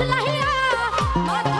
Lahia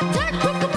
I take